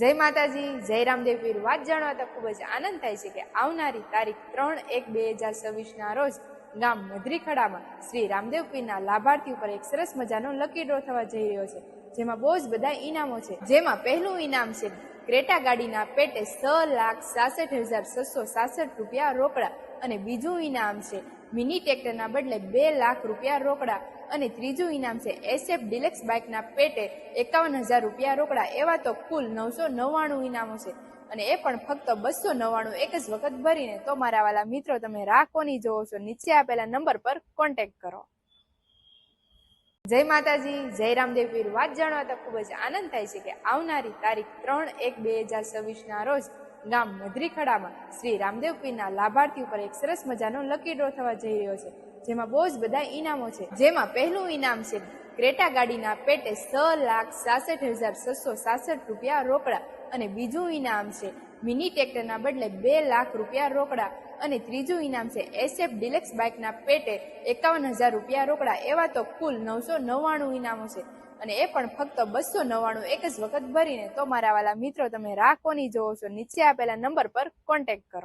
જય માતાજી, જય રામદેવ પીર. વાત જાણવા તો ખૂબ જ આનંદ થાય છે કે આવનારી તારીખ ત્રણ એક બે હજાર છવ્વીસના રોજ ગામ મધરીખડામાં શ્રી રામદેવ પીરના લાભાર્થી ઉપર એક સરસ મજાનો લકી ડ્રો થવા જઈ રહ્યો છે. જેમાં બહુ જ બધા ઇનામો છે. જેમાં પહેલું ઇનામ છે ક્રેટા ગાડીના પેટે છ લાખ સાસઠ હજાર છસો સાસઠ રૂપિયા રોકડા અને બીજું ઇનામ છે મિની ટ્રેક્ટરના બદલે બે લાખ રૂપિયા રોકડા. અને ત્રીજું ઇનામ છે એસએફ ડિલેક્સ બાઇકના પેટે એકાવન હજાર રૂપિયા રોકડા, એવા તો કુલ નવસો નવ્વાણું ઇનામો છે. અને એ પણ ફક્ત બસો નવ્વાણું એક જ વખત ભરીને. તો મારા વાલા મિત્રો, તમે રાખોની જોવો છો. નીચે આપેલા નંબર પર કોન્ટેક્ટ કરો. જય માતાજી, જય રામદેવ પીર. વાત જાણવા ખૂબ જ આનંદ થાય છે કે આવનારી તારીખ ત્રણ એક બે હજાર છવ્વીસના રોજ ગામ મધરીખડામાં શ્રી રામદેવ પીરના લાભાર્થી ઉપર એક સરસ મજાનો લકી ડ્રો થવા જઈ રહ્યો છે. જેમાં બહુ જ બધા ઇનામો છે. જેમાં પહેલું ઇનામ છે, ક્રેટા ગાડીના પેટે છ લાખ સાસઠ હજાર છસો સાસઠ રૂપિયા રોકડા અને બીજું ઇનામ છે, મિની ટ્રેક્ટરના બદલે બે લાખ રૂપિયા રોકડા અને ત્રીજું ઇનામ છે, એસએફ ડિલેક્સ બાઇકના પેટે એકાવન હજાર રૂપિયા રોકડા એવા તો કુલ નવસો નવ્વાણું ઇનામો છે. અને એ પણ ફક્ત બસો નવ્વાણું એક જ વખત ભરીને. તો મારા વાલા મિત્રો, તમે રાખોની જોવો છો. નીચે આપેલા નંબર પર કોન્ટેક્ટ કરો.